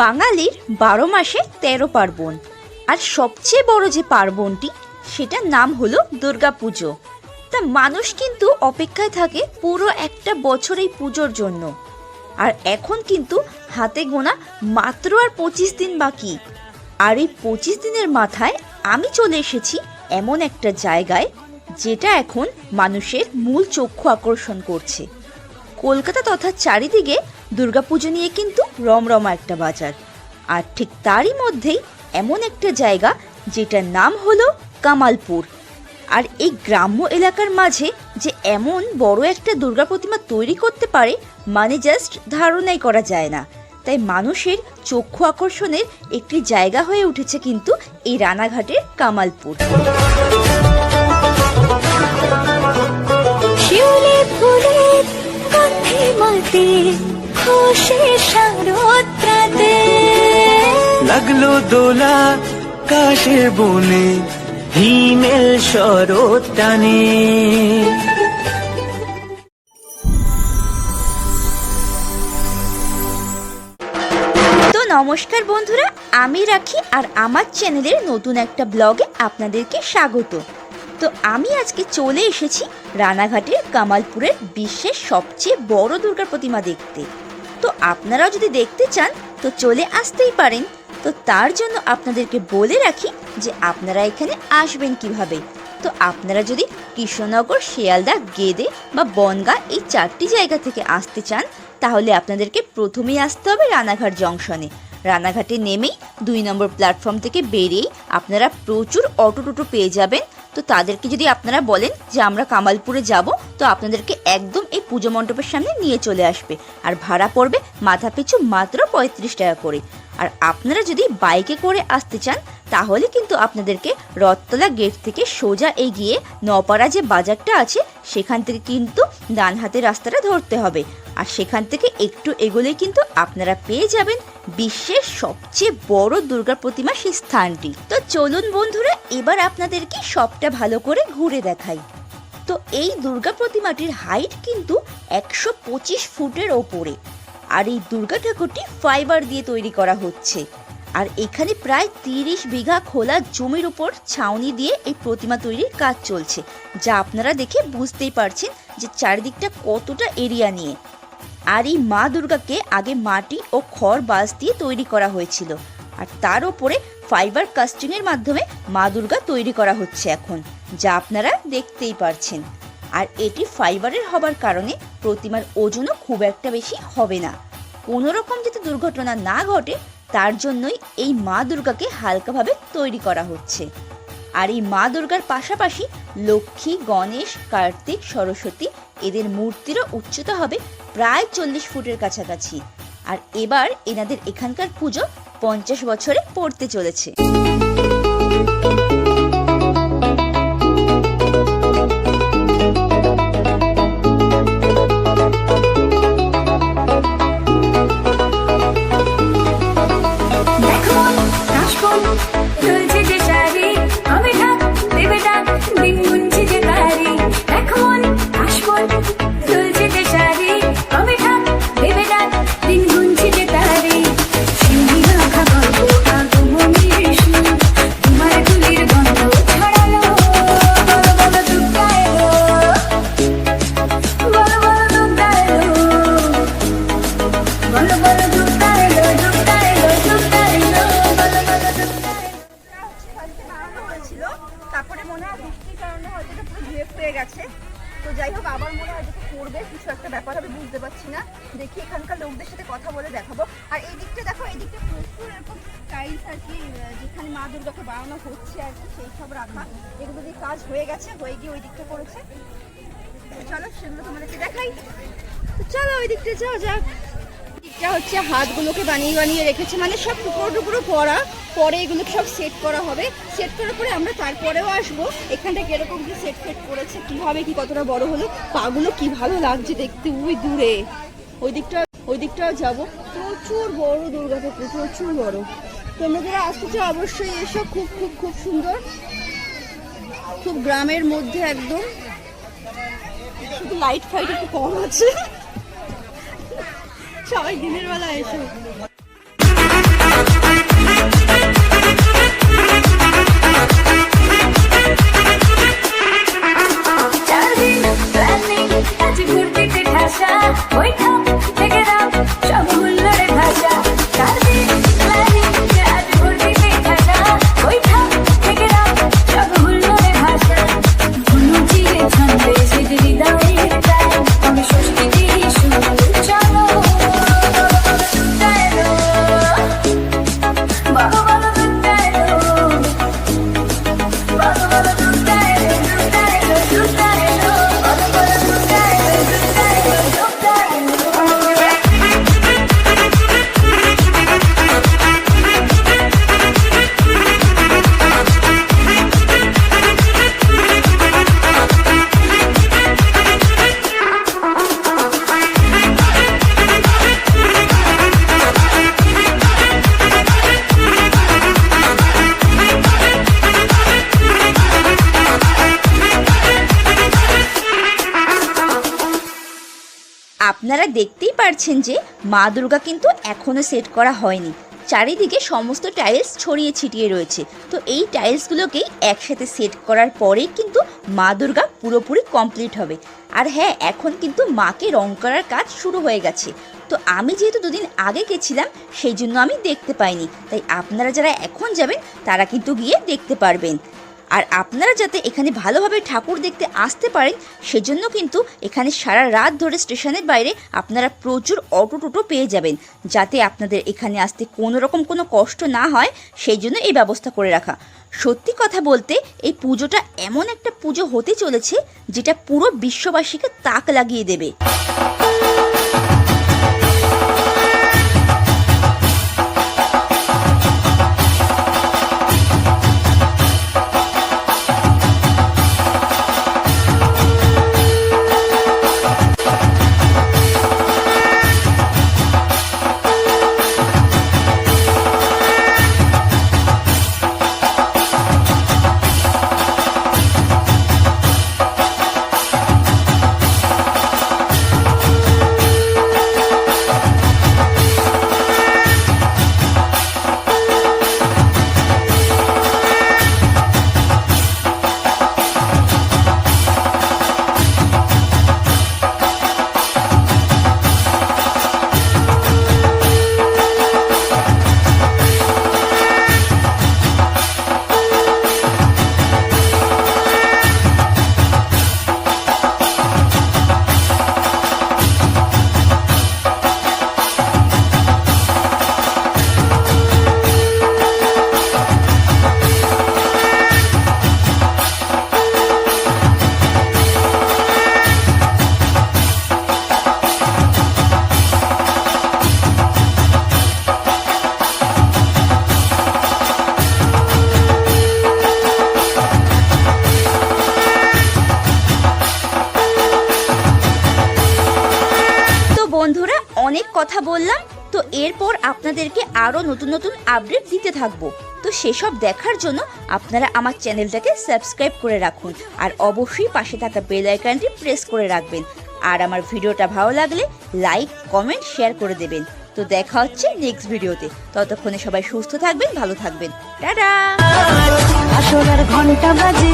বাঙালির বারো মাসে তেরো পার্বণ। আর সবচেয়ে বড় যে পার্বণটি, সেটার নাম হলো দুর্গাপুজো। তা মানুষ কিন্তু অপেক্ষায় থাকে পুরো একটা বছর এই পুজোর জন্য। আর এখন কিন্তু হাতে গোনা মাত্র আর পঁচিশ দিন বাকি। আর এই পঁচিশ দিনের মাথায় আমি চলে এসেছি এমন একটা জায়গায়, যেটা এখন মানুষের মূল চক্ষু আকর্ষণ করছে। কলকাতা তথা চারিদিকে দুর্গাপুজো নিয়ে কিন্তু রমরমা একটা বাজার। আর ঠিক তারই মধ্যেই এমন একটা জায়গা যেটার নাম হলো কামালপুর। আর এই গ্রাম্য এলাকার মাঝে যে এমন বড় একটা দুর্গা প্রতিমা তৈরি করতে পারে মানে জাস্ট ধারণাই করা যায় না। তাই মানুষের চক্ষু আকর্ষণের একটি জায়গা হয়ে উঠেছে কিন্তু এই রানাঘাটের কামালপুর। শিউলি খুশি শারদাতে লাগল দোলা কাশের বনে হিমেল শরৎ টানে। তো নমস্কার বন্ধুরা আমি রাখি আর আমার চ্যানেলের নতুন একটা ব্লগে আপনাদেরকে স্বাগত। তো আমি আজকে চলে এসেছি রানাঘাটের কামালপুরের বিশ্বের সবচেয়ে বড় দুর্গা প্রতিমা দেখতে। তো আপনারাও যদি দেখতে চান, তো চলে আসতেই পারেন। তো তার জন্য আপনাদেরকে বলে রাখি যে আপনারা এখানে আসবেন কীভাবে। তো আপনারা যদি কৃষ্ণনগর, শিয়ালদা, গেদে বা বনগা এই চারটি জায়গা থেকে আসতে চান, তাহলে আপনাদেরকে প্রথমেই আসতে হবে রানাঘাট জংশনে। রানাঘাটে নেমেই দুই নম্বর প্ল্যাটফর্ম থেকে বেরিয়েই আপনারা প্রচুর অটো টোটো পেয়ে যাবেন। তো তাদেরকে যদি আপনারা বলেন যে আমরা কামালপুরে যাব, তো আপনাদেরকে একদম এই পুজো মণ্ডপের সামনে নিয়ে চলে আসবে। আর ভাড়া পড়বে মাথা পিছু মাত্র পঁয়ত্রিশ টাকা করে। আর আপনারা যদি বাইকে করে আসতে চান, তাহলে কিন্তু আপনাদেরকে রথতলা গেট থেকে সোজা এগিয়ে নপাড়া যে বাজারটা আছে, সেখান থেকে কিন্তু ডান হাতের রাস্তাটা ধরতে হবে। আর সেখান থেকে একটু এগোলেই কিন্তু আপনারা পেয়ে যাবেন বিশ্বের সবচেয়ে বড় দুর্গা প্রতিমা সেই স্থানটি। তো চলুন বন্ধুরা, এবার আপনাদেরকে সবটা ভালো করে ঘুরে দেখাই। তো এই দুর্গা প্রতিমাটির হাইট কিন্তু একশো পঁচিশ ফুটের ওপরে। আর এই দুর্গা ঠাকুরটি ফাইবার দিয়ে তৈরি করা হচ্ছে। আর এখানে প্রায় তিরিশ বিঘা খোলা জমির উপর ছাউনি দিয়ে এই প্রতিমা তৈরির কাজ চলছে। যা আপনারা দেখে বুঝতেই পারছেন যে চারিদিকটা কতটা এরিয়া নিয়ে। আর এই মা দুর্গাকে আগে মাটি ও খড় বাঁশ দিয়ে তৈরি করা হয়েছিল। আর তার ওপরে ফাইবার কাস্টিংয়ের মাধ্যমে মা দুর্গা তৈরি করা হচ্ছে এখন, যা আপনারা দেখতেই পারছেন। আর এটি ফাইবারের হবার কারণে প্রতিমার ওজনও খুব একটা বেশি হবে না। কোনো রকম যাতে দুর্ঘটনা না ঘটে, তার জন্যই এই মা দুর্গাকে হালকাভাবে তৈরি করা হচ্ছে। আর এই মা দুর্গার পাশাপাশি লক্ষ্মী, গণেশ, কার্তিক, সরস্বতী এদের মূর্তিরও উচ্চতা হবে প্রায় চল্লিশ ফুটের কাছাকাছি। আর এবার এনাদের এখানকার পুজো পঞ্চাশ বছরে পড়তে চলেছে। ব্যাপার হবে বুঝতে পারছি না। দেখি এখানকার লোকদের সাথে কথা বলে দেখাবো। আর এই দিকটা দেখো, এই দিকটা প্রচুর এরকম টাইলস আর কি যেখানে মা দুর্গাকে বানানো হচ্ছে আর কি, সেই সব রাখা। এগুলো দিয়ে কাজ হয়ে গেছে, হয়ে গিয়ে ওই দিকটা করেছে। চলো, সেগুলো তোমাদেরকে দেখাই। চলো ওই দিকটা, যাও যাক দিকটা হচ্ছে হাতগুলোকে বানিয়ে বানিয়ে রেখেছে মানে সব টুকরো টুকরো করা, পরে এগুলোকে সব সেট করা হবে। সেট করার পরে আমরা তারপরেও আসব। এখানটা কীরকম কি সেট সেট করেছে, কীভাবে কি কতটা বড় হলো, পাগুলো কি ভালো লাগছে দেখতে ওই দূরে। ওই দিকটা, ওই দিকটাও যাব। প্রচুর বড় দুর্গা প্রচুর বড়। তোমরা আসতে চাও, অবশ্যই এসব খুব খুব খুব সুন্দর। খুব গ্রামের মধ্যে একদম। শুধু লাইট ফাইট একটু কম আছে। সবাই দিনের বেলা এসো। আপনারা দেখতেই পারছেন যে মা দুর্গা কিন্তু এখনও সেট করা হয়নি। চারিদিকে সমস্ত টাইলস ছড়িয়ে ছিটিয়ে রয়েছে। তো এই টাইলসগুলোকেই একসাথে সেট করার পরেই কিন্তু মা দুর্গা পুরোপুরি কমপ্লিট হবে। আর হ্যাঁ এখন কিন্তু মাকে রং করার কাজ শুরু হয়ে গেছে। তো আমি যেহেতু দুদিন আগে গেছিলাম, সেই জন্য আমি দেখতে পাইনি। তাই আপনারা যারা এখন যাবেন, তারা কিন্তু গিয়ে দেখতে পারবেন। আর আপনারা যাতে এখানে ভালোভাবে ঠাকুর দেখতে আসতে পারেন, সেজন্য কিন্তু এখানে সারা রাত ধরে স্টেশনের বাইরে আপনারা প্রচুর অটো টোটো পেয়ে যাবেন, যাতে আপনাদের এখানে আসতে কোনো রকম কোনো কষ্ট না হয় সেই জন্য এই ব্যবস্থা করে রাখা। সত্যি কথা বলতে, এই পুজোটা এমন একটা পুজো হতে চলেছে, যেটা পুরো বিশ্ববাসীকে তাক লাগিয়ে দেবে। অনেক কথা বললাম, তো এরপর আপনাদেরকে আরও নতুন নতুন আপডেট দিতে থাকব। তো সেসব দেখার জন্য আপনারা আমার চ্যানেলটাকে সাবস্ক্রাইব করে রাখুন আর অবশ্যই পাশে থাকা বেল আইকনটি প্রেস করে রাখবেন। আর আমার ভিডিওটা ভালো লাগলে লাইক কমেন্ট শেয়ার করে দেবেন। তো দেখা হচ্ছে নেক্সট ভিডিওতে। ততক্ষণে সবাই সুস্থ থাকবেন, ভালো থাকবেন। টাটা! ঘণ্টা বাজে